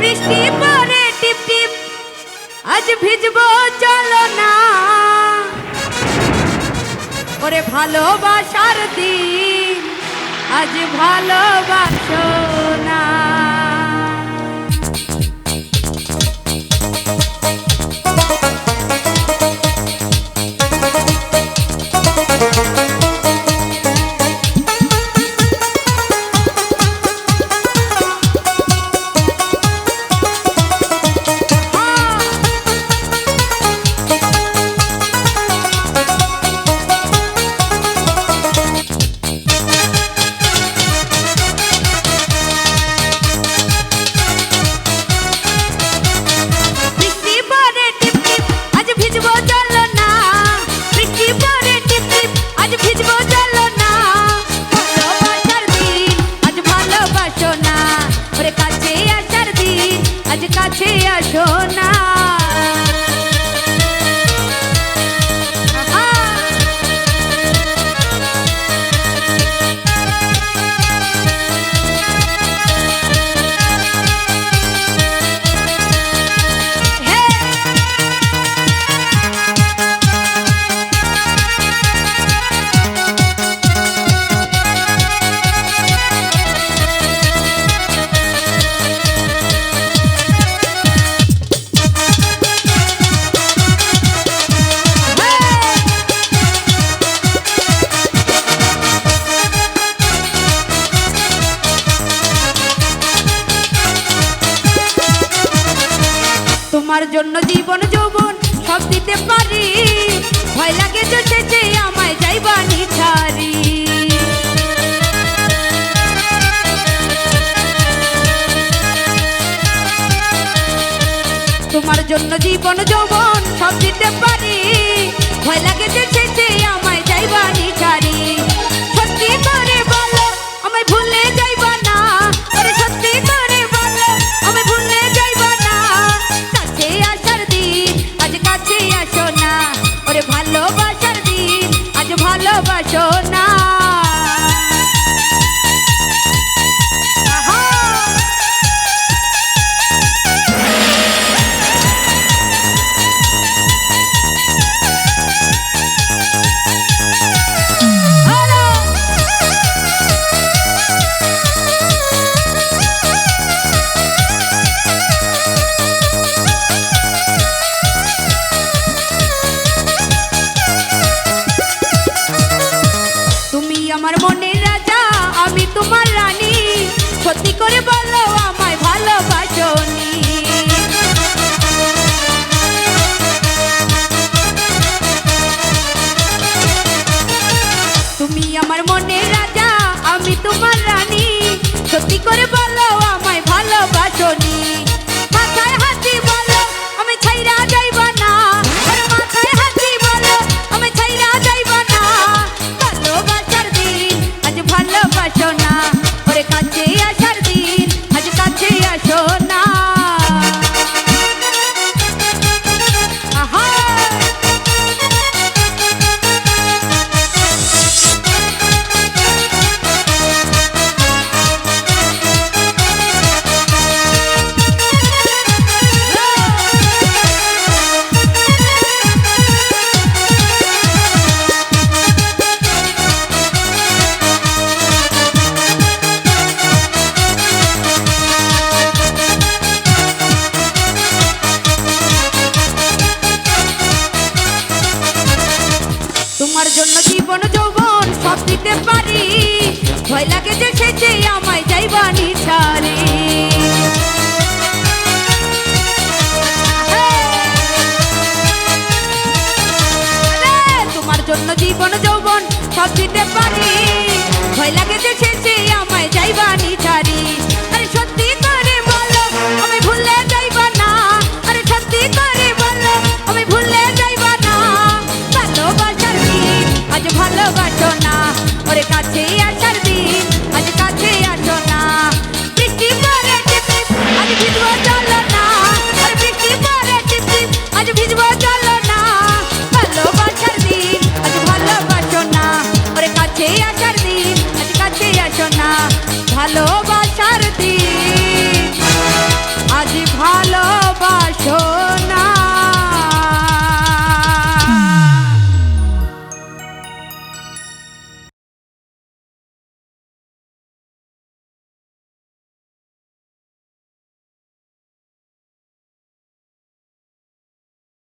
বৃষ্টি পরে টিপ টিপ আজ ভিজবো চলো না। ওরে ভালোবাসার দিন আজ ভালোবাসো না। কাছে আসো না। জন্য জীবন যৌবন সব দিতে পারি। ভয় লাগে যে শেষে আমায় যাইবানি ছাড়ি। তোমার জন্য জীবন যৌবন সব দিতে পারি। ভয় লাগে যে শেষে আমায় যাইবানি ছাড়ি। ভালোবাসো মনের রাজা আমি তোমার রানী। সত্যি করে বলো আমায় ভালোবাসনি। পারি ভয় লাগে যে শেষে আমায় যাইবানি ছাড়ি আরে, তোমার জন্য জীবন যৌবন সব দিতে পারি। ভয় লাগে যে শেষে